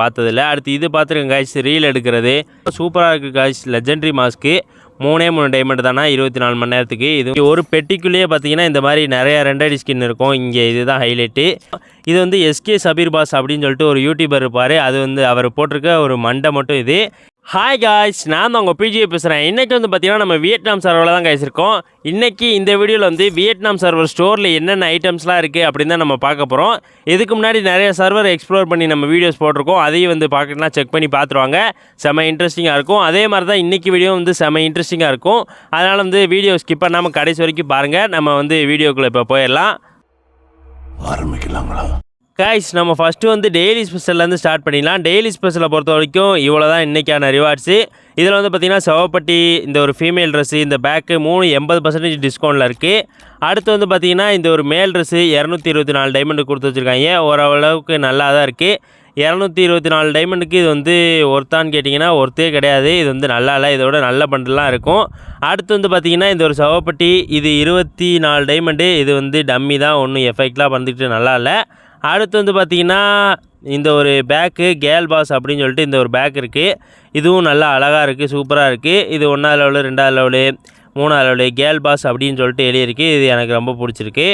பார்த்ததில்ல. அடுத்து இது பார்த்துருக்கேன் காய்ஸ் ரீல் எடுக்கிறது. சூப்பராக இருக்குது காய்ஸ் லெஜெண்டரி மாஸ்க்கு மூணே மூணு டைமண்ட் தானே? இருபத்தி நாலு மணி நேரத்துக்கு. இது ஒரு பெட்டிக்குள்ளேயே பார்த்தீங்கன்னா இந்த மாதிரி நிறைய ரெண்டடி ஸ்கின் இருக்கும். இங்கே இதுதான் ஹைலைட்டு இது வந்து எஸ்கே சபீர் பாஸ் அப்படின்னு சொல்லிட்டு ஒரு யூடியூபர் இருப்பார். அது வந்து அவர் போட்டிருக்க ஒரு மண்டை மட்டும் இது. ஹாய் காய்ஸ் நான் தான் உங்கள் பிஜியை பேசுகிறேன் இன்றைக்கி வந்து பார்த்தீங்கன்னா நம்ம வியட்நாம் சர்வரில் தான் guys இருக்கோம். இன்றைக்கி இந்த வீடியோவில் வந்து வியட்நாம் சர்வர் ஸ்டோரில் என்னென்ன ஐட்டம்ஸ்லாம் இருக்குது அப்படின்னு தான் நம்ம பார்க்க போகிறோம் இதுக்கு முன்னாடி நிறைய சர்வர் எக்ஸ்ப்ளோர் பண்ணி நம்ம வீடியோஸ் போட்டிருக்கோம். அதையும் வந்து பார்க்கலாம் செக் பண்ணி பார்த்துருவாங்க. செம்ம இன்ட்ரெஸ்டிங்காக இருக்கும். அதே மாதிரி தான் இன்றைக்கி வீடியோ வந்து செம்ம இன்ட்ரெஸ்டிங்காக இருக்கும். அதனால் வந்து வீடியோ ஸ்கிப் பண்ணாமல் கடைசி வரைக்கும் பாருங்கள் நம்ம வந்து வீடியோக்குள்ளே இப்போ போயிடலாம். ஆரம்பிக்கலாங்களா? கைஸ் நம்ம ஃபஸ்ட்டு வந்து டெய்லி ஸ்பெஷல்லேருந்து ஸ்டார்ட் பண்ணிடலாம். டெய்லி ஸ்பெஷலை பொறுத்த வரைக்கும் இவ்வளோ தான் இன்றைக்கான ரிவார்ட்ஸு இதில் வந்து பார்த்திங்கன்னா செவப்பட்டி இந்த ஒரு ஃபீமேல் ட்ரெஸ்ஸு இந்த பேக்கு மூணு எண்பது பர்சன்டேஜ் டிஸ்கவுண்ட்டில் இருக்குது அடுத்து வந்து பார்த்திங்கன்னா இந்த ஒரு மேல் ட்ரெஸ்ஸு இரநூத்தி இருபத்தி நாலு டைமண்டு கொடுத்து வச்சுருக்காங்க. ஓரளவுக்கு நல்லா தான் இருக்குது இரநூத்தி இருபத்தி நாலு டைமண்டுக்கு இது வந்து ஒர்த்தான்னு கேட்டிங்கன்னா ஒர்த்தே கிடையாது. இது வந்து நல்லா இல்லை. இதோட நல்ல பண்டெல்லாம் இருக்கும். அடுத்து வந்து பார்த்திங்கன்னா இந்த ஒரு சவப்பட்டி இது இருபத்தி நாலு டைமண்டு இது வந்து டம்மி தான். ஒன்றும் எஃபெக்ட்லாம் பண்ணிக்கிட்டு நல்லா இல்லை. அடுத்து வந்து பார்த்திங்கன்னா இந்த ஒரு பேக்கு கேல் பாஸ் அப்படின்னு சொல்லிட்டு இந்த ஒரு பேக் இருக்குது இதுவும் நல்லா அழகாக இருக்குது சூப்பராக இருக்குது இது ஒன்றாவது லெவலு ரெண்டாவது லெவலு மூணாவது லெவலு கேல் பாஸ் அப்படின்னு சொல்லிட்டு எழுதியிருக்கு. இது எனக்கு ரொம்ப பிடிச்சிருக்கு.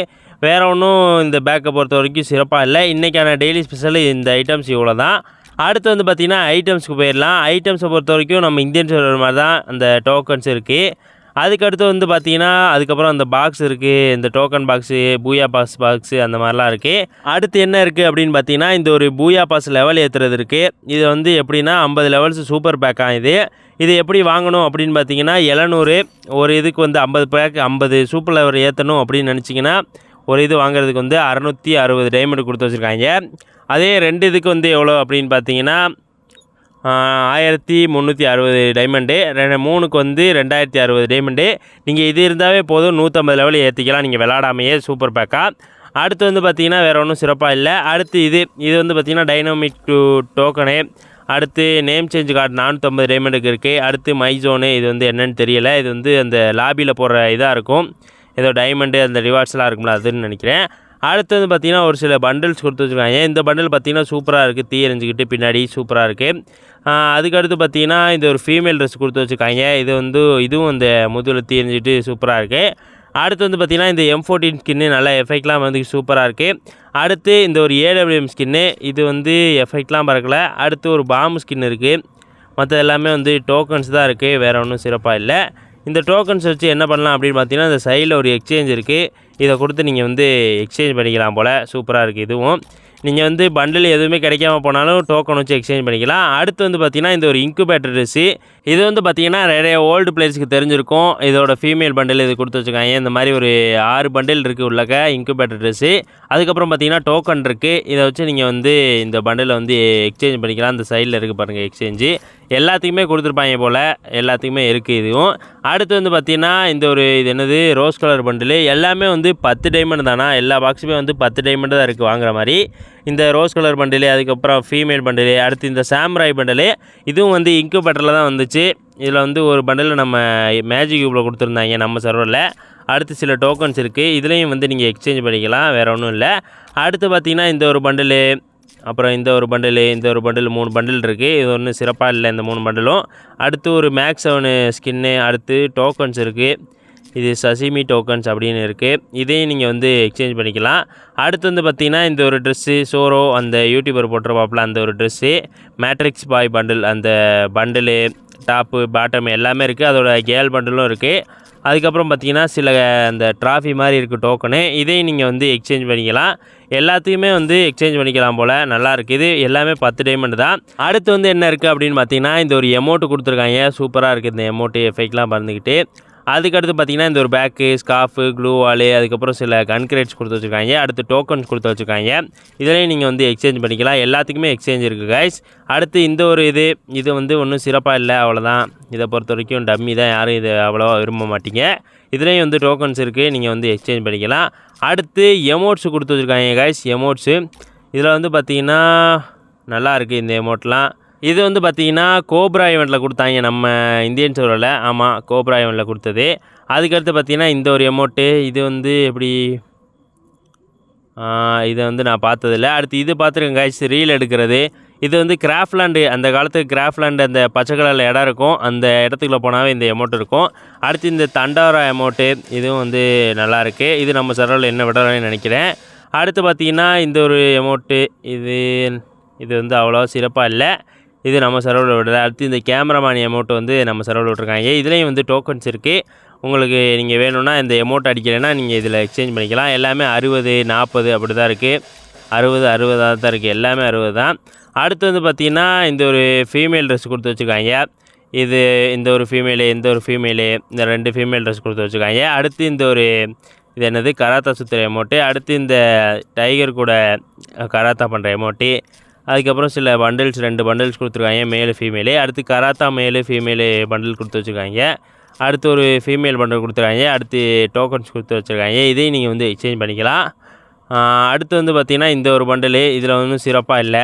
வேறு ஒன்றும் இந்த பேக்கை பொறுத்த வரைக்கும் சிறப்பாக இல்லை. இன்றைக்கான டெய்லி ஸ்பெஷல் இந்த ஐட்டம்ஸ் இவ்வளோ தான் அடுத்து வந்து பார்த்திங்கன்னா ஐட்டம்ஸ்க்கு போயிடலாம். ஐட்டம்ஸை பொறுத்த வரைக்கும் நம்ம இந்தியன் சொல்கிற மாதிரி தான் அந்த டோக்கன்ஸ் இருக்குது அதுக்கடுத்து வந்து பார்த்தீங்கன்னா அதுக்கப்புறம் அந்த பாக்ஸ் இருக்குது இந்த token box booyah pass box அந்த மாதிரிலாம் இருக்குது அடுத்து என்ன இருக்குது அப்படின்னு பார்த்தீங்கன்னா இந்த ஒரு பூயா பாஸ் லெவல் ஏற்றுறது இருக்குது இது வந்து எப்படின்னா ஐம்பது லெவல்ஸ் சூப்பர் பேக்காக இது. இது எப்படி வாங்கணும் அப்படின்னு பார்த்தீங்கன்னா எழுநூறு ஒரு இதுக்கு வந்து ஐம்பது பேக் ஐம்பது சூப்பர் லெவல் ஏற்றணும் அப்படின்னு நினச்சிங்கன்னா ஒரு இது வாங்குறதுக்கு வந்து அறநூற்றி அறுபது டைமண்ட் கொடுத்து வச்சுருக்காங்க. அதே ரெண்டு இதுக்கு வந்து எவ்வளோ அப்படின்னு பார்த்தீங்கன்னா ஆயிரத்தி முந்நூற்றி அறுபது டைமண்டு ரெண்டு மூணுக்கு வந்து ரெண்டாயிரத்தி அறுபது டைமண்டு நீங்கள் இது இருந்தாவே போதும். நூற்றம்பது லெவலில் ஏற்றிக்கலாம் நீங்கள் விளாடாமையே சூப்பர் பேக்காக அடுத்து வந்து பார்த்திங்கன்னா வேறு ஒன்றும் சிறப்பாக இல்லை. அடுத்து இது இது வந்து பார்த்திங்கன்னா டைனமிக் டூ டோக்கனு அடுத்து நேம் சேஞ்ச் கார்டு நானூற்றம்பது டைமண்டுக்கு இருக்குது அடுத்து மைசோனு இது வந்து என்னன்னு தெரியல. இது வந்து அந்த லாபியில் போடுற இதாக இருக்கும். ஏதோ டைமண்டு அந்த ரிவார்ட்ஸ்லாம் இருக்கும்ல அதுன்னு நினைக்கிறேன். அடுத்து வந்து பார்த்திங்கன்னா ஒரு சில பண்டில்ஸ் கொடுத்து வச்சுருக்காங்க. இந்த பண்டில் பார்த்திங்கன்னா சூப்பராக இருக்குது தீ எரிஞ்சிக்கிட்டு பின்னாடி சூப்பராக இருக்குது அதுக்கடுத்து பார்த்திங்கன்னா இந்த ஒரு ஃபீமேல் ட்ரெஸ் கொடுத்து வச்சுருக்காங்க. இது வந்து இதுவும் இந்த முதுகில் தீ சூப்பராக இருக்குது அடுத்து வந்து பார்த்திங்கன்னா இந்த எம் ஃபோர்டீன் ஸ்கின்னு நல்லா எஃபெக்ட்லாம் வந்து சூப்பராக இருக்குது அடுத்து இந்த ஒரு ஏடபிள்யூஎம் ஸ்கின்னு இது வந்து எஃபெக்ட்லாம் பறக்கல. அடுத்து ஒரு பாம்பு ஸ்கின் இருக்குது மற்ற எல்லாமே வந்து டோக்கன்ஸ் தான் இருக்குது வேறு ஒன்றும் சிறப்பாக இல்லை. இந்த டோக்கன்ஸ் வச்சு என்ன பண்ணலாம் அப்படின்னு பார்த்தீங்கன்னா இந்த சைடில் ஒரு எக்ஸ்சேஞ்ச் இருக்குது இதை கொடுத்து நீங்கள் வந்து எக்ஸ்சேஞ்ச் பண்ணிக்கலாம் போல். சூப்பராக இருக்குது இதுவும். நீங்கள் வந்து பண்டில் எதுவுமே கிடைக்காம போனாலும் டோக்கன் வச்சு எக்ஸ்சேஞ்ச் பண்ணிக்கலாம். அடுத்து வந்து பார்த்திங்கன்னா இந்த ஒரு இன்குபேட்டர் ட்ரெஸ்ஸு இது வந்து பார்த்தீங்கன்னா நிறைய ஓல்டு பிளேயர்ஸ்க்கு தெரிஞ்சிருக்கும். இதோட ஃபீமேல் பண்டில் இது கொடுத்து வச்சுருக்காங்க. இந்த மாதிரி ஒரு ஆறு பண்டில் இருக்குது உள்ளக்க இன்குபேட்டர் ட்ரெஸ்ஸு அதுக்கப்புறம் பார்த்தீங்கன்னா டோக்கன் இருக்குது இதை வச்சு நீங்கள் வந்து இந்த பண்டிலை வந்து எக்ஸ்சேஞ்ச் பண்ணிக்கலாம். இந்த சைடில் இருக்குது பாருங்கள் எக்ஸ்சேஞ்சு எல்லாத்துக்குமே கொடுத்துருப்பாங்க போல். எல்லாத்துக்குமே இருக்குது இதுவும். அடுத்து வந்து பார்த்திங்கன்னா இந்த ஒரு இது என்னது? ரோஸ் கலர் பண்டில் எல்லாமே வந்து பத்து டைமண்ட் தானா? எல்லா பாக்ஸுமே வந்து பத்து டைமண்ட் தான் இருக்குது வாங்குற மாதிரி. இந்த ரோஸ் கலர் பண்டில் அதுக்கப்புறம் ஃபீமேல் பண்டில் அடுத்து இந்த சாம்ராய் பண்டில் இதுவும் வந்து இன்குபேட்டரில் தான் வந்து வந்துச்சு இதில் வந்து ஒரு பண்டில் நம்ம மேஜிக் கியூப்பில் கொடுத்துருந்தாங்க நம்ம சர்வரில் அடுத்து சில டோக்கன்ஸ் இருக்குது இதுலேயும் வந்து நீங்கள் எக்ஸ்சேஞ்ச் பண்ணிக்கலாம். வேறு ஒன்றும் இல்லை. அடுத்து பார்த்தீங்கன்னா இந்த ஒரு பண்டிலு அப்புறம் இந்த ஒரு பண்டில் இந்த ஒரு பண்டில் மூணு பண்டில் இருக்குது இது ஒன்றும் சிறப்பாக இல்லை இந்த மூணு பண்டிலும் அடுத்து ஒரு மேக்ஸ் செவனு ஸ்கின்னு அடுத்து டோக்கன்ஸ் இருக்குது இது சசிமி டோக்கன்ஸ் அப்படின்னு இருக்குது இதையும் நீங்கள் வந்து எக்ஸ்சேஞ்ச் பண்ணிக்கலாம். அடுத்து வந்து பார்த்திங்கன்னா இந்த ஒரு ட்ரெஸ்ஸு சோரோ அந்த யூடியூபர் போட்டிருப்பாப்புல அந்த ஒரு ட்ரெஸ்ஸு மேட்ரிக்ஸ் பாய் பண்டில் அந்த பண்டிலு டாப்பு பாட்டம் எல்லாமே இருக்குது அதோட கேல் பண்டிலும் இருக்குது அதுக்கப்புறம் பார்த்தீங்கன்னா சில அந்த ட்ராஃபி மாதிரி இருக்குது டோக்கனு இதையும் நீங்கள் வந்து எக்ஸ்சேஞ்ச் பண்ணிக்கலாம். எல்லாத்தையுமே வந்து எக்ஸ்சேஞ்ச் பண்ணிக்கலாம் போல். நல்லா இருக்குது எல்லாமே பத்து டைமண்ட் தான். அடுத்து வந்து என்ன இருக்குது அப்படின்னு பார்த்தீங்கன்னா இந்த ஒரு எமௌண்ட்டு கொடுத்துருக்காங்க. சூப்பராக இருக்குது இந்த எமௌண்ட்டு எஃபெக்ட்லாம் பறந்துக்கிட்டு அதுக்கடுத்து பார்த்திங்கன்னா இந்த ஒரு பேக்கு ஸ்காஃபு க்ளூ வாலு அதுக்கப்புறம் சில கன்கிரேட்ஸ் கொடுத்து வச்சுருக்காங்க. அடுத்து டோக்கன்ஸ் கொடுத்து வச்சுருக்காங்க. இதுலேயும் நீங்கள் வந்து எக்ஸ்சேஞ்ச் பண்ணிக்கலாம். எல்லாத்துக்குமே எக்ஸ்சேஞ்ச் இருக்குது கைஸ் அடுத்து இந்த ஒரு இது இது வந்து ஒன்றும் சிறப்பாக இல்லை அவ்வளோதான் இதை பொறுத்த வரைக்கும் டம்மி தான். யாரும் இதை அவ்வளோவா விரும்ப மாட்டீங்க. இதுலேயும் வந்து டோக்கன்ஸ் இருக்குது நீங்கள் வந்து எக்ஸ்சேஞ்ச் பண்ணிக்கலாம். அடுத்து எமோட்ஸ் கொடுத்து வச்சுருக்காங்க கைஸ் எமோட்ஸு இதில் வந்து பார்த்தீங்கன்னா நல்லா இருக்குது இந்த எமௌண்ட்லாம் இது வந்து பார்த்தீங்கன்னா கோப்ரா ஈவெண்ட்டில் கொடுத்தாங்க நம்ம இந்தியன் சூழலில் ஆமாம் கோப்ரா ஈவெண்ட்டில் கொடுத்தது. அதுக்கடுத்து பார்த்தீங்கன்னா இந்த ஒரு எமௌண்ட்டு இது வந்து எப்படி இதை வந்து நான் பார்த்ததில்ல. அடுத்து இது பார்த்துருக்கேன் காய்ச்சி ரீல் எடுக்கிறது. இது வந்து கிராஃப்ட்லேண்டு அந்த காலத்துக்கு கிராஃப்ட்லேண்டு அந்த பச்சை கலரில் இடம் இருக்கும். அந்த இடத்துக்குள்ளே போனாவே இந்த எமௌண்ட் இருக்கும். அடுத்து இந்த தண்டாரா எமௌண்ட்டு இதுவும் வந்து நல்லாயிருக்கு இது நம்ம சர்வரில் என்ன விடலாம்னு நினைக்கிறேன். அடுத்து பார்த்தீங்கன்னா இந்த ஒரு எமௌண்ட்டு இது இது வந்து அவ்வளோ சிறப்பாக இல்லை. இது நம்ம செலவில் விடலை அடுத்து இந்த கேமராமேன் எமௌண்ட் வந்து நம்ம செலவில் விட்ருக்காங்க இதுலேயும் வந்து டோக்கன்ஸ் இருக்குது உங்களுக்கு நீங்கள் வேணும்னா இந்த எமௌண்ட் அடிக்கலைன்னா நீங்கள் இதில் எக்ஸ்சேஞ்ச் பண்ணிக்கலாம். எல்லாமே அறுபது நாற்பது அப்படி தான் இருக்குது அறுபது அறுபதாக தான் இருக்குது எல்லாமே அறுபது தான் அடுத்து வந்து பார்த்திங்கன்னா இந்த ஒரு ஃபீமேல் ட்ரெஸ் கொடுத்து வச்சுருக்காங்க. இது இந்த ஒரு ஃபீமேலு இந்த ஒரு ஃபீமேலு இந்த ரெண்டு ஃபீமேல் ட்ரெஸ் கொடுத்து வச்சுருக்காங்க. அடுத்து இந்த ஒரு இது என்னது? கராத்தா சுற்றுற எமௌண்ட்டு அடுத்து இந்த டைகர் கூட கராத்தா பண்ணுற எமௌண்ட்டு அதுக்கப்புறம் சில பண்டில்ஸ் ரெண்டு பண்டில்ஸ் கொடுத்துருக்காங்க மேலு ஃபீமேலு அடுத்து கராத்தா மேலு ஃபீமேலு பண்டில் கொடுத்து வச்சுருக்காங்க. அடுத்து ஒரு ஃபீமேல் பண்டில் கொடுத்துருக்காங்க அடுத்து டோக்கன்ஸ் கொடுத்து வச்சுருக்காங்க. இதையும் நீங்கள் வந்து எக்ஸ்சேஞ்ச் பண்ணிக்கலாம். அடுத்து வந்து பார்த்திங்கன்னா இந்த ஒரு பண்டிலு இதில் ஒன்றும் சிறப்பாக இல்லை.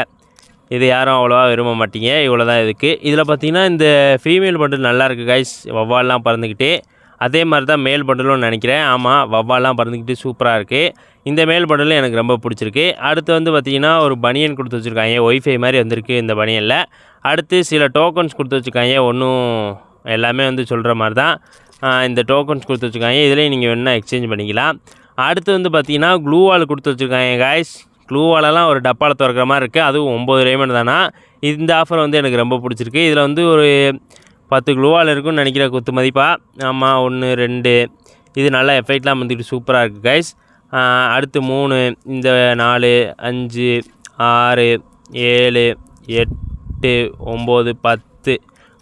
இது யாரும் அவ்வளோவா விரும்ப மாட்டீங்க. இவ்வளோ தான் இதுக்கு. இதில் பார்த்தீங்கன்னா இந்த ஃபீமேல் பண்டில் நல்லா இருக்குது கைஸ் வவ்வால்லாம் பறந்துக்கிட்டு அதே மாதிரி தான் மேல் பண்டலும் நினைக்கிறேன். ஆமாம் வவ்வாலாம் பறந்துக்கிட்டு சூப்பராக இருக்குது இந்த மேல் பண்டலும் எனக்கு ரொம்ப பிடிச்சிருக்கு. அடுத்து வந்து பார்த்திங்கன்னா ஒரு பனியன் கொடுத்து வச்சுருக்காங்க. ஒய்ஃபை மாதிரி வந்திருக்கு இந்த பனியனில் அடுத்து சில டோக்கன்ஸ் கொடுத்து வச்சுருக்காங்க. ஒன்றும் எல்லாமே வந்து சொல்கிற மாதிரி தான். இந்த டோக்கன்ஸ் கொடுத்து வச்சுருக்காங்க. இதுலேயும் நீங்கள் வேணால் எக்ஸ்சேஞ்ச் பண்ணிக்கலாம். அடுத்து வந்து பார்த்தீங்கன்னா க்ளூ வால் கொடுத்து வச்சுருக்காங்க காய்ஸ் க்ளூ வாலெல்லாம் ஒரு டப்பாவில் திறக்கிற மாதிரி இருக்குது அதுவும் ஒம்பது ரேமெண்ட் தானா? இந்த ஆஃபர் வந்து எனக்கு ரொம்ப பிடிச்சிருக்கு. இதில் வந்து ஒரு பத்து க்ளூவால் இருக்கும்னு நினைக்கிற குத்து மதிப்பாக ஆமாம் ஒன்று ரெண்டு. இது நல்லா எஃபெக்ட்லாம் வந்துட்டு சூப்பராக இருக்குது கைஸ் அடுத்து மூணு இந்த நாலு அஞ்சு ஆறு ஏழு எட்டு ஒம்பது பத்து.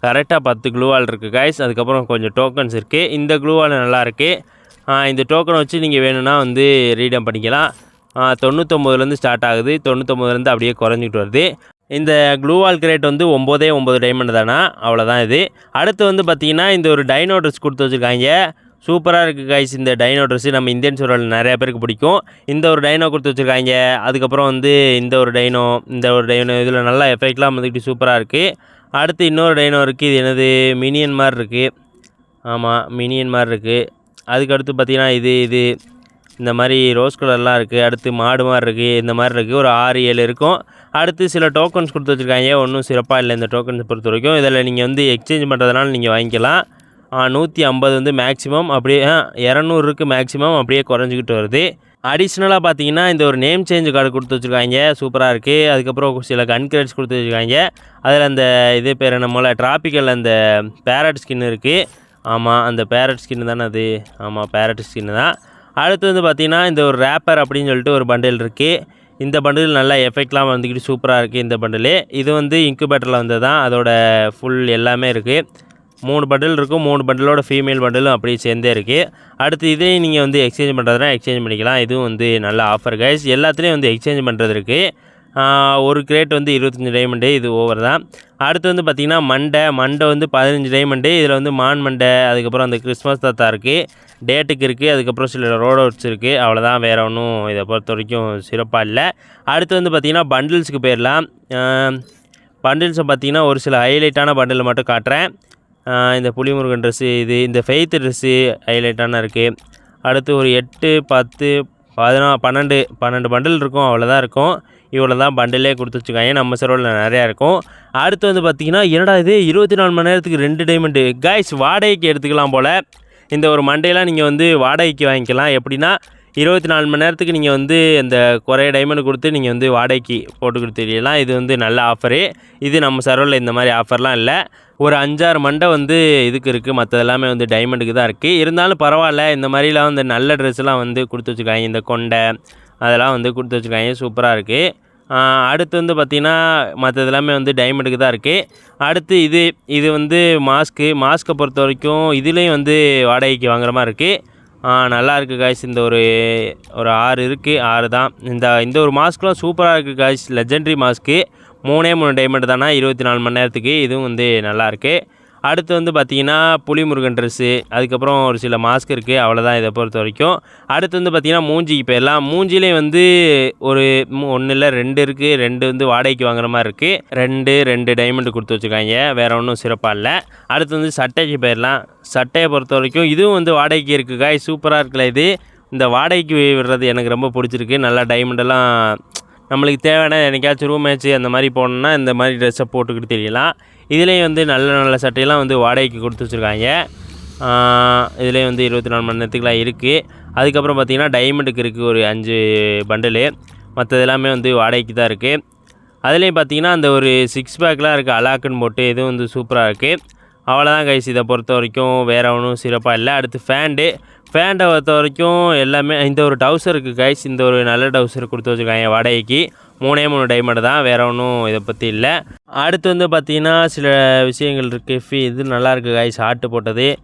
கரெக்டாக பத்து க்ளூவால் இருக்குது கைஸ் அதுக்கப்புறம் கொஞ்சம் டோக்கன்ஸ் இருக்குது இந்த க்ளூவால் நல்லா இருக்குது இந்த டோக்கனை வச்சு நீங்கள் வேணும்னா வந்து ரீடம் பண்ணிக்கலாம். தொண்ணூற்றொம்பதுலேருந்து ஸ்டார்ட் ஆகுது. தொண்ணூற்றொம்பதுலேருந்து அப்படியே குறைஞ்சிக்கிட்டு வருது. இந்த க்ளூவால் கிரேட் வந்து ஒம்போதே ஒம்பது டைமண்ட் தானா? அவ்வளோதான் இது. அடுத்து வந்து பார்த்திங்கன்னா இந்த ஒரு டைனோ ட்ரெஸ் கொடுத்து வச்சுருக்காங்க. சூப்பராக இருக்குது கைஸ் இந்த டைனோ ட்ரெஸ்ஸு நம்ம இந்தியன் சூழல் நிறையா பேருக்கு பிடிக்கும். இந்த ஒரு டைனோ கொடுத்து வச்சுருக்காங்க. அதுக்கப்புறம் வந்து இந்த ஒரு டைனோ இந்த ஒரு டைனோ இதில் நல்லா எஃபெக்ட்லாம் வந்துக்கிட்டு சூப்பராக இருக்குது அடுத்து இன்னொரு டைனோ இருக்குது இது எனது மினியன் மாதிரி இருக்குது ஆமாம் மினியன் மாதிரி இருக்குது அதுக்கடுத்து பார்த்திங்கன்னா இது இது. இந்த மாதிரி ரோஸ் கலர்லாம் இருக்குது அடுத்து மாடு மாதிரி இருக்குது இந்த மாதிரி இருக்குது ஒரு ஆறு ஏழு இருக்கும். அடுத்து சில டோக்கன்ஸ் கொடுத்து வச்சுருக்காங்க. ஒன்றும் சிறப்பாக இல்லை இந்த டோக்கன்ஸ் பொறுத்த வரைக்கும். இதில் நீங்கள் வந்து எக்ஸ்சேஞ்ச் பண்ணுறதுனால நீங்கள் வாங்கிக்கலாம். நூற்றி ஐம்பது வந்து மேக்ஸிமம் அப்படியே இரநூறு இருக்குது மேக்ஸிமம் அப்படியே குறைஞ்சிக்கிட்டு வருது. அடிஷ்னலாக பார்த்தீங்கன்னா இந்த ஒரு நேம் சேஞ்ச் கார்டு கொடுத்து வச்சுருக்காங்க. சூப்பராக இருக்குது அதுக்கப்புறம் சில கன் கிரேட்ஸ் கொடுத்து வச்சுருக்காங்க. அதில் அந்த இது பேர் என்ன போல் ட்ராபிக்கல் அந்த பேரட் ஸ்கின் இருக்குது ஆமாம் அந்த பேரட் ஸ்கின் தானே அது. ஆமாம் பேரட் ஸ்கின் தான். அடுத்து வந்து பார்த்திங்கன்னா இந்த ஒரு ரேப்பர் அப்படின்னு சொல்லிட்டு ஒரு பண்டில் இருக்குது இந்த பண்டில் நல்லா எஃபெக்ட்லாம் வந்துக்கிட்டு சூப்பராக இருக்குது இந்த பண்டில் இது வந்து இன்குபேட்டரில் வந்து தான் அதோட ஃபுல் எல்லாமே இருக்குது மூணு பண்டில் இருக்கும். மூணு பண்டிலோட ஃபீமேல் பண்டிலும் அப்படியே சேர்ந்தே இருக்குது அடுத்து இதையும் நீங்கள் வந்து எக்ஸ்சேஞ்ச் பண்ணுறதுனா எக்ஸ்சேஞ்ச் பண்ணிக்கலாம். இதுவும் வந்து நல்ல ஆஃபர் கைஸ் எல்லாத்துலேயும் வந்து எக்ஸ்சேஞ்ச் பண்ணுறது இருக்குது ஒரு கிரேட் வந்து இருபத்தஞ்சி டைமண்டு இது ஓவர் தான். அடுத்து வந்து பார்த்திங்கன்னா மண்டை மண்டை வந்து பதினஞ்சு டைமண்டு இதில் வந்து மான் மண்டை அதுக்கப்புறம் அந்த கிறிஸ்மஸ் தாத்தா இருக்குது டேட்டுக்கு இருக்குது அதுக்கப்புறம் சில ரோட் அவுட்ஸ் இருக்குது அவ்வளோதான் வேறு ஒன்றும் இதை பொறுத்த வரைக்கும் சிறப்பாக இல்லை. அடுத்து வந்து பார்த்திங்கன்னா பண்டில்ஸுக்கு போயிடலாம் பண்டில்ஸை பார்த்திங்கன்னா ஒரு சில ஹைலைட்டான பண்டில் மட்டும் காட்டுறேன். இந்த புளிமுருகன் ட்ரெஸ்ஸு இது இந்த ஃபெய்த் ட்ரெஸ்ஸு ஹைலைட்டான இருக்குது அடுத்து ஒரு எட்டு பத்து பதினா பன்னெண்டு பன்னெண்டு பண்டில் இருக்கும் அவ்வளோதான் இருக்கும். இவ்வளோ தான் பண்டிலே கொடுத்து வச்சுருக்காங்க நம்ம செலவில் நிறையா இருக்கும். அடுத்து வந்து பார்த்திங்கன்னா என்னடா இது? இருபத்தி நாலு மணி நேரத்துக்கு ரெண்டு டைமண்டு கைஸ் வாடகைக்கு எடுத்துக்கலாம் போல். இந்த ஒரு மண்டையெல்லாம் நீங்கள் வந்து வாடகைக்கு வாங்கிக்கலாம். எப்படின்னா இருபத்தி நாலு மணி நேரத்துக்கு நீங்கள் வந்து இந்த குறைய டைமண்ட் கொடுத்து நீங்கள் வந்து வாடகைக்கு போட்டு கொடுத்துக்கலாம் இது வந்து நல்ல ஆஃபரு இது நம்ம சர்வரில் இந்த மாதிரி ஆஃபர்லாம் இல்லை. ஒரு அஞ்சாறு மண்டை வந்து இதுக்கு இருக்குது மற்றது எல்லாமே வந்து டைமண்டுக்கு தான் இருக்குது இருந்தாலும் பரவாயில்ல. இந்த மாதிரிலாம் வந்து நல்ல ட்ரெஸ்லாம் வந்து கொடுத்து வச்சுருக்காங்க இந்த கொண்டை அதெல்லாம் வந்து கொடுத்து வச்சுருக்காங்க. சூப்பராக இருக்குது அடுத்து வந்து பார்த்திங்கன்னா மற்றது எல்லாமே வந்து டைமண்டுக்கு தான் இருக்குது அடுத்து இது இது வந்து மாஸ்க்கு மாஸ்க்கை பொறுத்த வரைக்கும் இதுலேயும் வந்து வாடகைக்கு வாங்குற மாதிரி இருக்குது நல்லா இருக்குது காய்ஸ் இந்த ஒரு ஒரு ஆறு இருக்குது ஆறு தான். இந்த இந்த ஒரு மாஸ்க்லாம் சூப்பராக இருக்குது காய்ஸ் லெஜெண்ட்ரி மாஸ்க்கு மூணே மூணு டைமண்ட் தானா? இருபத்தி நாலு மணி நேரத்துக்கு இதுவும் வந்து நல்லாயிருக்கு அடுத்து வந்து பார்த்திங்கன்னா புலிமுருகன் ட்ரெஸ்ஸு அதுக்கப்புறம் ஒரு சில மாஸ்க் இருக்குது அவ்வளோதான் இதை பொறுத்த வரைக்கும். அடுத்து வந்து பார்த்திங்கன்னா மூஞ்சிக்கு போயிடலாம் மூஞ்சிலே வந்து ஒரு ஒன்று இல்லை ரெண்டு இருக்குது ரெண்டு வந்து வாடகைக்கு வாங்குற மாதிரி இருக்குது ரெண்டு ரெண்டு டைமண்ட் கொடுத்து வச்சுருக்காங்க. வேறு ஒன்றும் சிறப்பாக இல்லை. அடுத்து வந்து சட்டைக்கு போயிடலாம். சட்டையை பொறுத்த வரைக்கும் இதுவும் வந்து வாடகைக்கு இருக்குது காய் சூப்பராக இருக்குல்ல இது. இந்த வாடகைக்கு விடுறது எனக்கு ரொம்ப பிடிச்சிருக்கு. நல்லா டைமண்டெல்லாம் நம்மளுக்கு தேவையான என்னைக்காச்சும் ரூம் மேட்ச்சு அந்த மாதிரி போனோம்னா இந்த மாதிரி ட்ரெஸ்ஸை போட்டுக்கிட்டு தெரியலாம். இதுலேயும் வந்து நல்ல நல்ல சட்டையெல்லாம் வந்து வாடகைக்கு கொடுத்து வச்சுருக்காங்க. இதுலேயும் வந்து இருபத்தி நாலு மணி நேரத்துக்குலாம் இருக்குது அதுக்கப்புறம் பார்த்திங்கன்னா டைமண்டுக்கு இருக்குது ஒரு அஞ்சு பண்டலு மற்றது எல்லாமே வந்து வாடகைக்கு தான் இருக்குது அதுலேயும் பார்த்தீங்கன்னா அந்த ஒரு சிக்ஸ் பேக்லாம் இருக்குது அலாக்குன்னு போட்டு இதுவும் வந்து சூப்பராக இருக்குது அவ்வளோதான் கைஸ் இதை பொறுத்த வரைக்கும் வேறு ஒன்றும் சிறப்பாக இல்லை. அடுத்து ஃபேண்டு ஃபேண்டை பொறுத்த வரைக்கும் எல்லாமே இந்த ஒரு டவுசர் இருக்குது கைஸ் இந்த ஒரு நல்ல டவுசர் கொடுத்து வச்சுருக்காங்க வாடகைக்கு. மூணே மூணு டைமண்ட் தான் வேற ஒன்றும் இதை பற்றி இல்லை. அடுத்து வந்து பார்த்திங்கன்னா சில விஷயங்கள் இருக்குது ஃபீ இது நல்லா இருக்குது கைஸ் ஆட்டு போட்டது.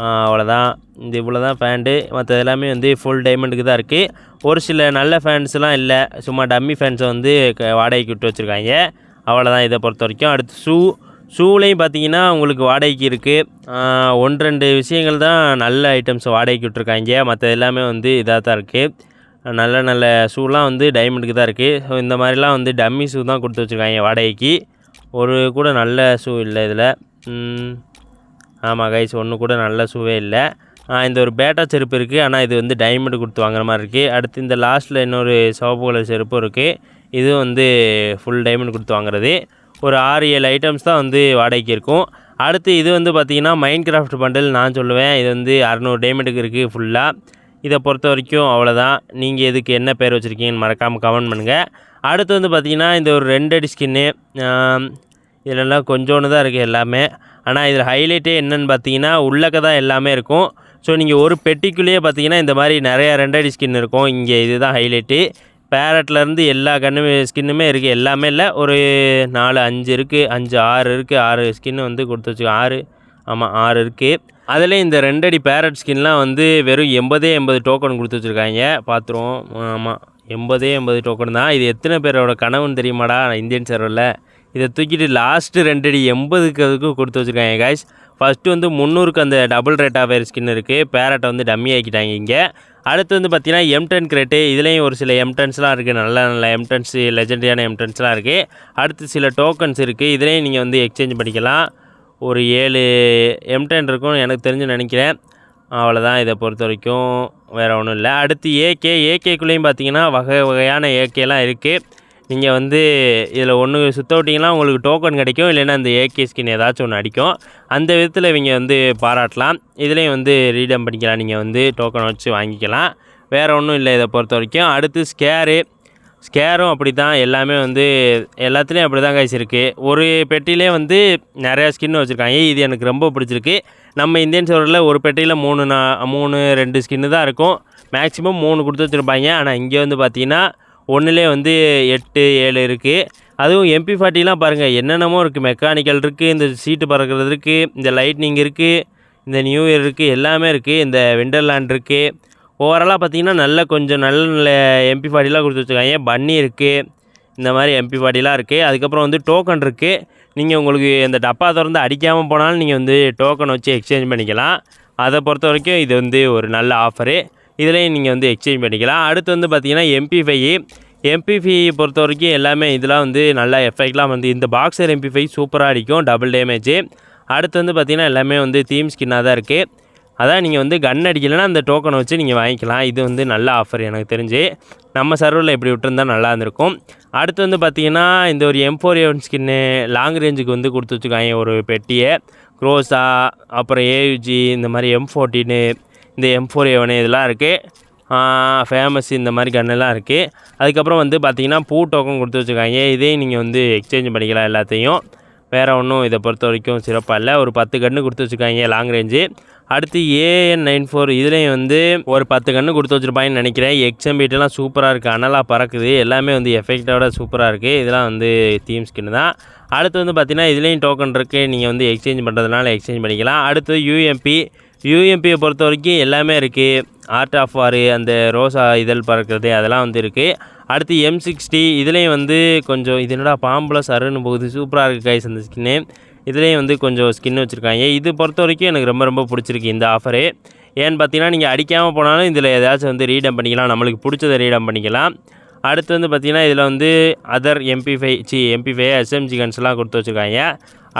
அவ்வளோதான் இந்த இவ்வளோ தான் ஃபேண்டு மற்ற எல்லாமே வந்து ஃபுல் டைமண்டுக்கு தான் இருக்குது ஒரு சில நல்ல ஃபேன்ஸ்லாம் இல்லை. சும்மா டம்மி ஃபேன்ஸை வந்து க- வாடகைக்கு விட்டு வச்சுருக்காங்க. அவ்வளோதான் இதை பொறுத்த வரைக்கும். அடுத்து ஷூ ஷூலையும் பார்த்தீங்கன்னா உங்களுக்கு வாடகைக்கு இருக்குது ஒன்று ரெண்டு விஷயங்கள் தான் நல்ல ஐட்டம்ஸ் வாடகைக்கு விட்ருக்காங்க மற்ற எல்லாமே வந்து இதாக தான் இருக்குது நல்ல நல்ல ஷூலாம் வந்து டைமண்டுக்கு தான் இருக்குது ஸோ இந்த மாதிரிலாம் வந்து டம்மி ஷூ தான் கொடுத்து வச்சுருக்காங்க வாடகைக்கு. ஒரு கூட நல்ல ஷூ இல்லை இதில். ஆமாம் கைஸ் ஒன்று கூட நல்ல ஷூவே இல்லை. இந்த ஒரு பேட்டா செருப்பு இருக்குது ஆனால் இது வந்து டைமண்டு கொடுத்து வாங்குற மாதிரி இருக்குது அடுத்து இந்த லாஸ்ட்டில் இன்னொரு சிவப்பு கலர் செருப்பும் இருக்குது இதுவும் வந்து ஃபுல் டைமண்ட் கொடுத்து வாங்குறது. ஒரு ஆறு ஏழு ஐட்டம்ஸ் தான் வந்து வாடகைக்கு இருக்கும். அடுத்து இது வந்து பார்த்திங்கன்னா மைண்ட் கிராஃப்ட் பண்டில் நான் சொல்லுவேன். இது வந்து அறநூறு டைமண்டுக்கு இருக்குது ஃபுல்லாக இதை பொறுத்த வரைக்கும் அவ்வளோதான் நீங்கள் இதுக்கு என்ன பேர் வச்சுருக்கீங்கன்னு மறக்காமல் கமெண்ட் பண்ணுங்கள் அடுத்து வந்து பார்த்திங்கன்னா இந்த ஒரு ரெண்டு அடி ஸ்கின்னு இதெல்லாம் கொஞ்சோண்டு தான் இருக்குது எல்லாமே. ஆனால் இதில் ஹைலைட்டே என்னென்னு பார்த்தீங்கன்னா உள்ளக்க தான் எல்லாமே இருக்கும். ஸோ நீங்கள் ஒரு பெட்டிக்குள்ளேயே பார்த்தீங்கன்னா இந்த மாதிரி நிறையா ரெண்டடி ஸ்கின் இருக்கும். இங்கே இதுதான் ஹைலைட்டு பேரட்லேருந்து எல்லா கண்ணுமே ஸ்கின்னுமே இருக்குது எல்லாமே இல்லை. ஒரு நாலு அஞ்சு இருக்குது அஞ்சு ஆறு இருக்குது ஆறு ஸ்கின்னு வந்து கொடுத்து வச்சு ஆறு ஆமாம் ஆறு இருக்குது அதில் இந்த ரெண்டடி பேரட் ஸ்கின்லாம் வந்து வெறும் எண்பதே எண்பது டோக்கன் கொடுத்து வச்சுருக்காங்க. பார்த்துருவோம் ஆமாம் எண்பதே எண்பது டோக்கன் தான். இது எத்தனை பேரோட கனவுன்னு தெரியுமாடா இந்தியன் சர்வரில் இதை தூக்கிட்டு லாஸ்ட்டு ரெண்டடி எண்பதுக்கு அதுக்கும் கொடுத்து வச்சுருக்காங்க காய்ஸ் ஃபஸ்ட்டு வந்து முந்நூறுக்கு அந்த டபுள் ரேட் ஆஃப் ஸ்கின் இருக்குது பேரட்டை வந்து டம்மி ஆக்கிட்டாங்க இங்கே. அடுத்து வந்து பார்த்திங்கன்னா எம் டென் கிரேட்டு இதுலேயும் ஒரு சில எம் டென்ஸ்லாம் இருக்குது நல்ல நல்ல எம் டென்ஸ் லெஜெண்டரியான எம் டென்ஸ்லாம் இருக்குது அடுத்து சில டோக்கன்ஸ் இருக்குது இதுலேயும் நீங்கள் வந்து எக்ஸ்சேஞ்ச் பண்ணிக்கலாம். ஒரு ஏழு எம் டென் இருக்கும் எனக்கு தெரிஞ்சு நினைக்கிறேன். அவ்வளோதான் இதை பொறுத்த வரைக்கும். வேறு ஒன்றும் இல்லை. அடுத்து ஏகே ஏகேக்குள்ளேயும் பார்த்தீங்கன்னா வகை வகையான ஏகேலாம் இருக்குது நீங்கள் வந்து இதில் ஒன்று சுத்த விட்டிங்கன்னா உங்களுக்கு டோக்கன் கிடைக்கும் இல்லைன்னா அந்த ஏகே ஸ்கின் ஏதாச்சும் ஒன்று அடிக்கும். அந்த விதத்தில் இவங்க வந்து பாராட்டலாம். இதுலேயும் வந்து ரீடம் பண்ணிக்கலாம். நீங்கள் வந்து டோக்கன் வச்சு வாங்கிக்கலாம். வேறு ஒன்றும் இல்லை இதை பொறுத்த வரைக்கும். அடுத்து ஸ்கேரு ஸ்கேரும் அப்படி தான் எல்லாமே வந்து எல்லாத்துலேயும் அப்படி தான் காய்ச்சி இருக்குது ஒரு பெட்டிலே வந்து நிறையா ஸ்கின் வச்சுருக்காங்க. இது எனக்கு ரொம்ப பிடிச்சிருக்கு. நம்ம இந்தியன் சர்வரில் ஒரு பெட்டியில் மூணு நா மூணு ரெண்டு ஸ்கின்னு தான் இருக்கும். மேக்ஸிமம் மூணு கொடுத்து வச்சுருப்பாங்க. ஆனால் இங்கே வந்து பார்த்திங்கன்னா ஒன்றுலே வந்து எட்டு ஏழு இருக்குது அதுவும் எம்பி ஃபார்ட்டிலாம் பாருங்கள் என்னென்னமோ இருக்குது மெக்கானிக்கல் இருக்குது இந்த சீட்டு பறக்கிறது இருக்குது இந்த லைட்னிங் இருக்குது இந்த நியூ இயர் இருக்குது எல்லாமே இருக்குது இந்த விண்டர்லேண்ட் இருக்குது ஓவராலாக பார்த்தீங்கன்னா நல்ல கொஞ்சம் நல்ல நல்ல எம்பி ஃபார்ட்டிலாம் கொடுத்து வச்சுருக்காங்க. பன்னி இருக்குது இந்த மாதிரி எம்பி ஃபார்ட்டிலாம் இருக்குது அதுக்கப்புறம் வந்து டோக்கன் இருக்குது நீங்கள் உங்களுக்கு இந்த டப்பா திறந்து அடிக்காமல் போனாலும் நீங்கள் வந்து டோக்கன் வச்சு எக்ஸ்சேஞ்ச் பண்ணிக்கலாம். அதை பொறுத்த வரைக்கும் இது வந்து ஒரு நல்ல ஆஃபரு இதுலேயும் நீங்கள் வந்து எக்ஸ்சேஞ்ச் பண்ணிக்கலாம். அடுத்து வந்து பார்த்தீங்கன்னா எம்பி ஃபை எம்பி பொறுத்த வரைக்கும் எல்லாமே இதெல்லாம் வந்து நல்லா எஃபெக்ட்லாம் வந்து இந்த பாக்ஸர் எம்பி ஃபைவ் சூப்பராக அடிக்கும் டபுள் டேமேஜ் அடுத்து வந்து பார்த்திங்கன்னா எல்லாமே வந்து தீம் ஸ்கின்னாக தான் இருக்குது அதான் நீங்கள் வந்து கன் அடிக்கலைன்னா அந்த டோக்கனை வச்சு நீங்கள் வாங்கிக்கலாம். இது வந்து நல்ல ஆஃபர் எனக்கு தெரிஞ்சு. நம்ம சர்வரில் இப்படி விட்டுருந்தா நல்லா இருந்திருக்கும். அடுத்து வந்து பார்த்திங்கன்னா இந்த ஒரு எம் ஃபோர் எவன் ஸ்கின்னு லாங் ரேஞ்சுக்கு வந்து கொடுத்து வச்சுருக்காங்க. ஒரு பெட்டியை க்ரோஸா அப்புறம் ஏயுஜி இந்த மாதிரி எம் ஃபோர்டீனு இந்த எம் ஃபோர் எவனு இதெல்லாம் இருக்குது ஃபேமஸ் இந்த மாதிரி கன்னெல்லாம் இருக்குது அதுக்கப்புறம் வந்து பார்த்திங்கன்னா பூ டோக்கன் கொடுத்து வச்சுருக்காங்க. இதையும் நீங்கள் வந்து எக்ஸ்சேஞ்ச் பண்ணிக்கலாம் எல்லாத்தையும். வேறு ஒன்றும் இதை பொறுத்த வரைக்கும் சிறப்பாக இல்லை. ஒரு பத்து கன்று கொடுத்து வச்சுருக்காங்க லாங் ரேஞ்சு அடுத்து ஏஎன் நைன் ஃபோர் இதுலேயும் வந்து ஒரு பத்து கன்று கொடுத்து வச்சுருப்பாங்கன்னு நினைக்கிறேன். எக்ஸம்பிட்டெல்லாம் சூப்பராக இருக்குது அனலாக பறக்குது. எல்லாமே வந்து எஃபெக்டோட சூப்பராக இருக்குது இதெல்லாம் வந்து தீம் ஸ்கின் தான். அடுத்து வந்து பார்த்திங்கன்னா இதுலேயும் டோக்கன் இருக்குது நீங்கள் வந்து எக்ஸ்சேஞ்ச் பண்ணுறதுனால எக்ஸ்சேஞ்ச் பண்ணிக்கலாம். அடுத்து யூஎம்பி யூஎம்பியை பொறுத்த வரைக்கும் எல்லாமே இருக்குது ஆர்ட் ஆஃப் வாரு அந்த ரோசா இதழ் பறக்கிறது அதெல்லாம் வந்து இருக்குது அடுத்து எம் சிக்ஸ்டி இதுலேயும் வந்து கொஞ்சம் இது என்னடா பாம்பில் சருன்னு போகுது. சூப்பராக இருக்குது கைஸ் அந்த ஸ்கின்னு இதுலேயும் வந்து கொஞ்சம் ஸ்கின் வச்சுருக்காங்க. இது பொறுத்த வரைக்கும் எனக்கு ரொம்ப ரொம்ப பிடிச்சிருக்கு இந்த ஆஃபரு ஏன்னு பார்த்தீங்கன்னா நீங்கள் அடிக்காமல் போனாலும் இதில் ஏதாச்சும் வந்து ரீடம் பண்ணிக்கலாம். நம்மளுக்கு பிடிச்சதை ரீடம் பண்ணிக்கலாம். அடுத்து வந்து பார்த்திங்கன்னா இதில் வந்து other MP five C MP five SMG கன்ஸ்லாம் கொடுத்து வச்சுருக்காங்க.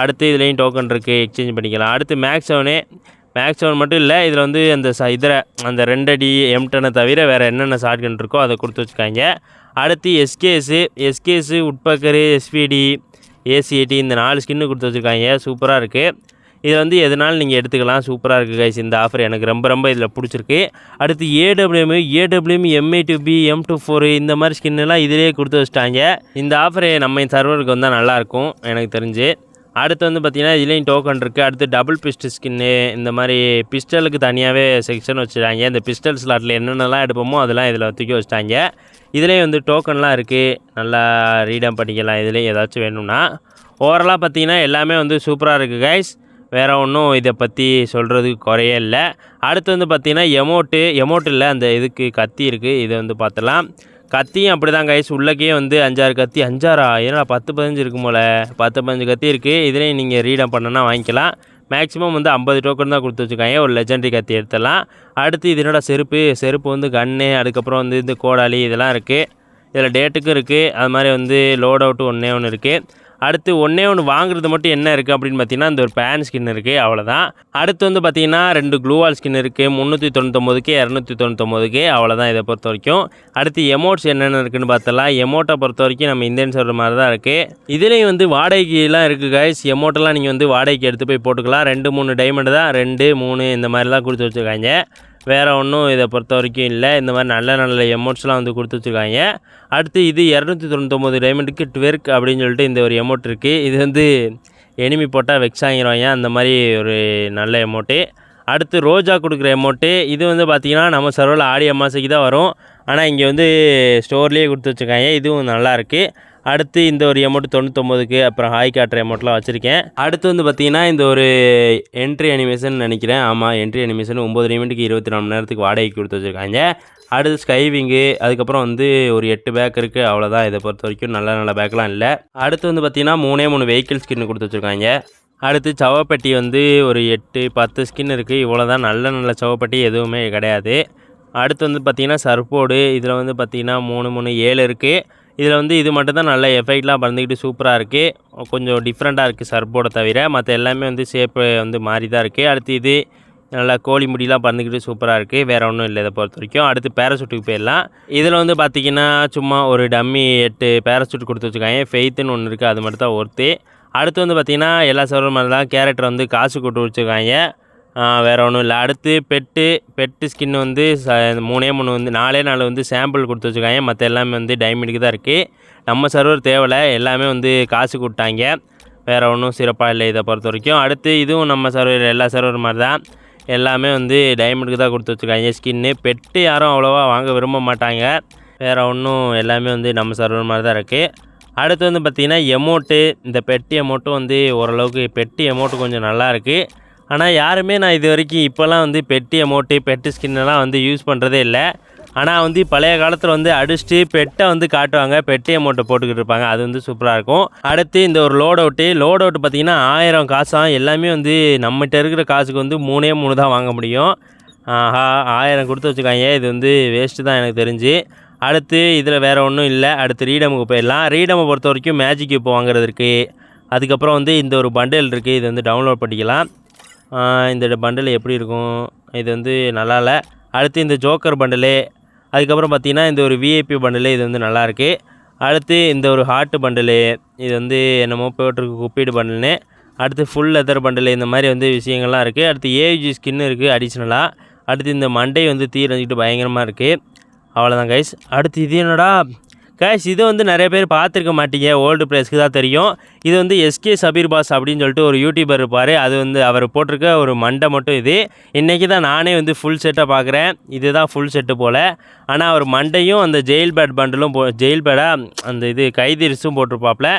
அடுத்து இதுலேயும் டோக்கன் இருக்குது எக்ஸ்சேஞ்ச் பண்ணிக்கலாம். அடுத்து மேக்ஸ் செவனே மேக்ஸ் செவன் மட்டும் இல்லை இதில் வந்து அந்த ச இதில் அந்த ரெண்டடி எம்டனை தவிர வேறு என்னென்ன ஷார்ட் இருக்கோ அதை கொடுத்து வச்சுருக்காங்க அடுத்து எஸ்கேஸு எஸ்கேஸு உட்பக்கரு எஸ்பிடி ஏசிஐடி இந்த நாலு ஸ்கின்னு கொடுத்து வச்சுருக்காங்க சூப்பராக இருக்குது இதை வந்து எதனாலும் நீங்கள் எடுத்துக்கலாம். சூப்பராக இருக்குது கைஸ் இந்த ஆஃபர் எனக்கு ரொம்ப ரொம்ப இதில் பிடிச்சிருக்கு. அடுத்து AWM AWM MA two P M two four இந்த மாதிரி ஸ்கின்னெல்லாம் இதிலே கொடுத்து வச்சுட்டாங்க. இந்த ஆஃபர் நம்ம சர்வருக்கு வந்தால் நல்லாயிருக்கும் எனக்கு தெரிஞ்சு. அடுத்து வந்து பார்த்திங்கன்னா இதுலேயும் டோக்கன் இருக்குது அடுத்து டபுள் பிஸ்டல் ஸ்கின்னு இந்த மாதிரி பிஸ்டலுக்கு தனியாகவே செக்ஷன் வச்சுட்டாங்க. இந்த பிஸ்டல் ஸ்லாட்டில் என்னென்னலாம் எடுப்போமோ அதெல்லாம் இதில் தூக்கி வச்சிட்டாங்க. இதுலேயும் வந்து டோக்கன்லாம் இருக்குது நல்லா ரீடம் பண்ணிக்கலாம். இதுலேயும் ஏதாச்சும் வேணும்னா. ஓவரலாக பார்த்தீங்கன்னா எல்லாமே வந்து சூப்பராக இருக்குது கைஸ் வேறு ஒன்றும் இதை பற்றி சொல்கிறதுக்கு குறையே இல்லை. அடுத்து வந்து பார்த்திங்கன்னா எமோட்டு எமோட் இல்லை அந்த இதுக்கு கத்தி இருக்குது இதை வந்து பார்த்தலாம் கத்தியும் அப்படி தான் கைஸ் உள்ளக்கே வந்து அஞ்சாறு கத்தி. அஞ்சாறா? ஏன்னா பத்து பதினஞ்சு இருக்கும் போல். பத்து பதினஞ்சு கத்தி இருக்குது இதுலேயும் நீங்கள் ரீடம் பண்ணனா வாங்கிக்கலாம். மேக்ஸிமம் வந்து ஐம்பது டோக்கன் தான் கொடுத்து வச்சுருக்காங்க. ஒரு லெஜண்டரி கத்தி எடுத்துடலாம். அடுத்து இதனோட செருப்பு? செருப்பு வந்து கன்னு அதுக்கப்புறம் வந்து இந்த கோடாலி இதெல்லாம் இருக்குது இதில் டேட்டுக்கும் இருக்குது அது மாதிரி வந்து லோட் அவுட்டு ஒன்றே ஒன்று இருக்குது அடுத்து ஒன்றே ஒன்று வாங்குறது மட்டும் என்ன இருக்குது அப்படின்னு பார்த்தீங்கன்னா இந்த ஒரு பேன் ஸ்கின் இருக்குது அவ்வளோதான் அடுத்து வந்து பார்த்தீங்கன்னா ரெண்டு க்ளூவால் ஸ்கின் இருக்குது முந்நூற்றி தொண்ணூத்தொம்போதுக்கு இரநூத்தி தொண்ணூத்தொம்போதுக்கு அவ்வளோதான் இதை பொறுத்த வரைக்கும். அடுத்து எமோட்ஸ் என்னென்ன இருக்குன்னு பார்த்தலாம். எமோட்டை பொறுத்த வரைக்கும் நம்ம இந்தியன் சொல்கிற மாதிரி தான் இருக்குது இதுலேயும் வந்து வாடகைக்குலாம் இருக்குது கைஸ் எமோட்டெல்லாம் நீங்கள் வந்து வாடகைக்கு எடுத்து போய் போட்டுக்கலாம். ரெண்டு மூணு டைமண்ட் தான். ரெண்டு மூணு இந்த மாதிரிலாம் கொடுத்து வச்சுருக்காங்க. வேறு ஒன்றும் இதை பொறுத்த வரைக்கும் இல்லை. இந்த மாதிரி நல்ல நல்ல எமௌண்ட்ஸ்லாம் வந்து கொடுத்து வச்சுருக்காங்க. அடுத்து இது இரநூத்தி தொண்ணூத்தொம்பது டைமண்டுக்கு ட்வெர்க் அப்படின்னு சொல்லிட்டு இந்த ஒரு எமௌண்ட் இருக்குது இது வந்து எனிமி போட்டால் வெக்ஸ் அந்த மாதிரி ஒரு நல்ல எமௌண்ட்டு அடுத்து ரோஜா கொடுக்குற எமௌண்ட்டு இது வந்து பார்த்திங்கன்னா நம்ம சர்வில் ஆடி அமாசைக்கு தான் வரும். ஆனால் இங்கே வந்து ஸ்டோர்லேயே கொடுத்து வச்சுருக்காங்க. இதுவும் நல்லாயிருக்கு அடுத்து இந்த ஒரு எமௌண்ட் தொண்ணூத்தொம்பதுக்கு அப்புறம் ஹாய் காட்டுற எமௌண்ட்லாம் வச்சுருக்கேன். அடுத்து வந்து பார்த்திங்கன்னா இந்த ஒரு என்ட்ரி அனிமேஷன் நினைக்கிறேன். ஆமாம் என்ட்ரி அனிமேஷன் ஒம்பது நிமிடத்துக்கு இருபத்தி நாலு மணி நேரத்துக்கு வாடகைக்கு கொடுத்து வச்சுருக்காங்க. அடுத்து ஸ்கைவிங்கு அதுக்கப்புறம் வந்து ஒரு எட்டு பேக் இருக்குது அவ்வளோதான் இதை பொறுத்த வரைக்கும் நல்ல நல்ல பேக்லாம் இல்லை. அடுத்து வந்து பார்த்திங்கன்னா மூணே மூணு வெஹிக்கிள் ஸ்கின் கொடுத்து வச்சுருக்காங்க. அடுத்து சவப்பெட்டி வந்து ஒரு எட்டு பத்து ஸ்கின் இருக்குது இவ்வளோ தான் நல்ல நல்ல சவப்பெட்டி எதுவுமே கிடையாது. அடுத்து வந்து பார்த்திங்கன்னா சர்ஃபோர்டு இதில் வந்து பார்த்திங்கன்னா மூணு மூணு ஏழு இருக்குது இதில் வந்து இது மட்டும் தான் நல்ல எஃபெக்ட்லாம் பறந்துக்கிட்டு சூப்பராக இருக்குது கொஞ்சம் டிஃப்ரெண்ட்டாக இருக்குது சர்ஃபோர்டை தவிர மற்ற எல்லாமே வந்து ஷேப்பு வந்து மாறி தான் இருக்குது அடுத்து இது நல்லா கோழி முடியெலாம் பறந்துக்கிட்டு சூப்பராக இருக்குது வேறு ஒன்றும் இல்லை இதை பொறுத்த வரைக்கும். அடுத்து பேராசூட்டுக்கு போயிடலாம். இதில் வந்து பார்த்திங்கன்னா சும்மா ஒரு டம்மி எட்டு பேராசூட் கொடுத்து வச்சுருக்காங்க. ஃபெய்த்துன்னு ஒன்று இருக்குது அது மட்டும் தான் ஒர்த்து அடுத்து வந்து பார்த்திங்கன்னா எல்லா சர்வர் மாதிரி தான் கேரக்டர் வந்து காசு கொடுத்து வச்சுருக்காங்க. வேறு ஒன்றும் இல்லை. அடுத்து பெட்டு பெட்டு ஸ்கின் வந்து ச மூணே மூணு வந்து நாலே நாலு வந்து சாம்பிள் கொடுத்து வச்சுருக்காங்க. மற்ற எல்லாமே வந்து டைமண்டுக்கு தான் இருக்குது நம்ம சர்வர் தேவையில்ல எல்லாமே வந்து காசு கொடுத்தாங்க. வேறு ஒன்றும் சிறப்பாக இல்லை இதை பொறுத்த வரைக்கும். அடுத்து இதுவும் நம்ம சர்வர் எல்லா சர்வர் மாதிரி தான் எல்லாமே வந்து டைமண்டுக்கு தான் கொடுத்து வச்சுருக்காங்க ஸ்கின்னு பெட்டு யாரும் அவ்வளோவா வாங்க விரும்ப மாட்டாங்க. வேறு ஒன்றும் எல்லாமே வந்து நம்ம சர்வர் மாதிரி தான் இருக்குது அடுத்து வந்து பார்த்திங்கன்னா எமௌண்ட்டு இந்த பெட்டி எமௌண்ட்டும் வந்து ஓரளவுக்கு பெட்டி எமௌண்ட்டு கொஞ்சம் நல்லா இருக்குது ஆனால் யாருமே நான் இது வரைக்கும் இப்போல்லாம் வந்து பெட்டி அமௌண்ட்டு பெட்டு ஸ்கின்னெல்லாம் வந்து யூஸ் பண்ணுறதே இல்லை. ஆனால் வந்து பழைய காலத்தில் வந்து அடிச்சுட்டு பெட்டை வந்து காட்டுவாங்க. பெட்டி அமௌண்ட்டை போட்டுக்கிட்டு இருப்பாங்க. அது வந்து சூப்பராக இருக்கும். அடுத்து இந்த ஒரு லோட் அவுட்டு லோட் அவுட் பார்த்திங்கன்னா ஆயிரம் காசாக எல்லாமே வந்து நம்மகிட்ட இருக்கிற காசுக்கு வந்து மூணே மூணு தான் வாங்க முடியும். ஆஹா ஆயிரம் கொடுத்து வச்சுக்காங்க இது வந்து வேஸ்ட்டு தான் எனக்கு தெரிஞ்சு. அடுத்து இதில் வேறு ஒன்றும் இல்லை. அடுத்து ரீடமுக்கு போயிடலாம். ரீடமை பொறுத்த வரைக்கும் மேஜிக் இப்போ வாங்குறது இருக்குது அதுக்கப்புறம் வந்து இந்த ஒரு பண்டில் இருக்குது இது வந்து டவுன்லோட் பண்ணிக்கலாம். இந்த பண்டில் எப்படி இருக்கும்? இது வந்து நல்லா இல்லை. அடுத்து இந்த ஜோக்கர் பண்டிலு அதுக்கப்புறம் பார்த்தீங்கன்னா இந்த ஒரு விஐபி பண்டிலு இது வந்து நல்லாயிருக்கு அடுத்து இந்த ஒரு ஹார்ட் பண்டிலு இது வந்து என்னமோ போட்டிருக்கு குப்பீடு பண்டில்னு அடுத்து ஃபுல் லெதர் பண்டில் இந்த மாதிரி வந்து விஷயங்கள்லாம் இருக்குது அடுத்து ஏஜி ஸ்கின் இருக்குது அடிஷ்னலாக அடுத்து இந்த மண்டை வந்து தீரஞ்சிக்கிட்டு பயங்கரமாக இருக்குது அவ்வளோதான் கைஸ் அடுத்து இது என்னடா? கேஷ் இது வந்து நிறைய பேர் பார்த்துருக்க மாட்டீங்க. ஓல்டு ப்ரைஸ்க்கு தான் தெரியும். இது வந்து எஸ்கே சபீர் பாஸ் அப்படின்னு சொல்லிட்டு ஒரு யூடியூபர் இருப்பார். அது வந்து அவர் போட்டிருக்க ஒரு மண்டை மட்டும் இது. இன்றைக்கி தான் நானே வந்து ஃபுல் செட்டை பார்க்குறேன். இதுதான் ஃபுல் செட்டு போல். ஆனால் அவர் மண்டையும் அந்த ஜெயில் பேட் பண்டலும் போ ஜெயில் பேடாக அந்த இது கைதிரிசும் போட்டிருப்பாப்புல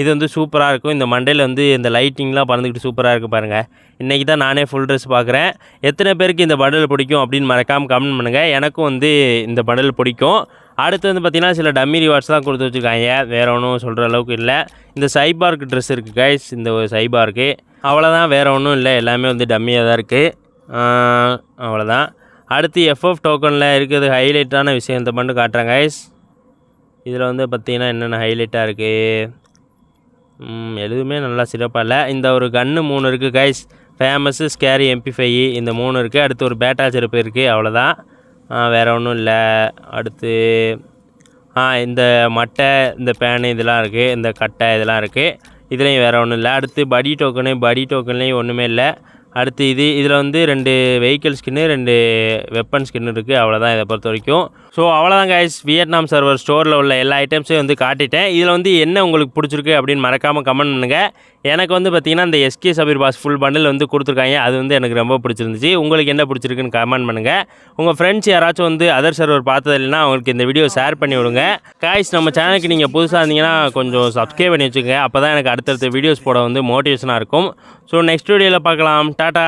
இது வந்து சூப்பராக இருக்கும். இந்த மண்டையில் வந்து இந்த லைட்டிங்லாம் பறந்துக்கிட்டு சூப்பராக இருக்குது பாருங்கள் இன்றைக்கி தான் நானே ஃபுல் ட்ரெஸ் பார்க்குறேன். எத்தனை பேருக்கு இந்த படல் பிடிக்கும் அப்படின்னு மறக்காமல் கமெண்ட் பண்ணுங்கள் எனக்கும் வந்து இந்த படல் பிடிக்கும். அடுத்து வந்து பார்த்திங்கன்னா சில டம்மி ரிவார்ட்ஸ் தான் கொடுத்து வச்சுருக்காங்க. வேறு ஒன்றும் சொல்கிற அளவுக்கு இல்லை. இந்த சைபார்க்கு ட்ரெஸ் இருக்குது கைஸ் இந்த ஒரு சைபார்க்கு அவ்வளோதான் வேறு ஒன்றும் இல்லை. எல்லாமே வந்து டம்மியாக தான் இருக்குது அவ்வளோதான் அடுத்து எஃப்எஃப் டோக்கனில் இருக்கிறது ஹைலைட்டான விஷயத்தை மட்டும் காட்டுறேன் கைஸ் இதில் வந்து பார்த்திங்கன்னா என்னென்ன ஹைலைட்டாக இருக்குது எதுவுமே நல்லா சிறப்பாக இல்லை. இந்த ஒரு கன்று மூணு இருக்குது guys famous scary MP five இந்த மூணு இருக்குது அடுத்து ஒரு பேட்டா செருப்பு இருக்குது அவ்வளோதான் வேறு ஒன்றும் இல்லை. அடுத்து ஆ இந்த மட்டை இந்த பேனு இதெல்லாம் இருக்குது இந்த கட்டை இதெல்லாம் இருக்குது இதுலேயும் வேறு ஒன்றும் இல்லை. அடுத்து படி டோக்கனு படி டோக்கன்லேயும் ஒன்றுமே இல்லை. அடுத்து இது இதில் வந்து ரெண்டு வெஹிக்கிள் ஸ்கின்னு ரெண்டு வெப்பன் ஸ்கின்னு இருக்குது அவ்வளோதான் இதை பொறுத்த வரைக்கும். ஸோ அவ்வளோதான் கைஸ் வியட்நாம் சர்வர் ஸ்டோரில் உள்ள எல்லா ஐட்டம்ஸையும் வந்து காட்டிட்டேன். இதில் வந்து என்ன உங்களுக்கு பிடிச்சிருக்கு அப்படின்னு மறக்காமல் கமெண்ட் பண்ணுங்கள் எனக்கு வந்து பார்த்திங்கன்னா இந்த SK Sabir pass full bundle வந்து கொடுத்துருக்காங்க. அது வந்து எனக்கு ரொம்ப பிடிச்சிருந்துச்சு. உங்களுக்கு என்ன பிடிச்சிருக்குன்னு கமெண்ட் பண்ணுங்கள் உங்கள் ஃப்ரெண்ட்ஸ் யாராச்சும் வந்து அதர் சர்வர் பார்த்தது இல்லைன்னா அவங்களுக்கு இந்த வீடியோ ஷேர் பண்ணி விடுங்க. காய்ஸ் நம்ம சேனலுக்கு நீங்கள் புதுசாக இருந்தீங்கன்னா கொஞ்சம் சப்ஸ்கிரைப் பண்ணி வச்சுக்கோங்க. அப்போ தான் எனக்கு அடுத்தடுத்த வீடியோஸ் போட வந்து மோட்டிவேஷனாக இருக்கும். ஸோ நெக்ஸ்ட் வீடியோவில் பார்க்கலாம். டாட்டா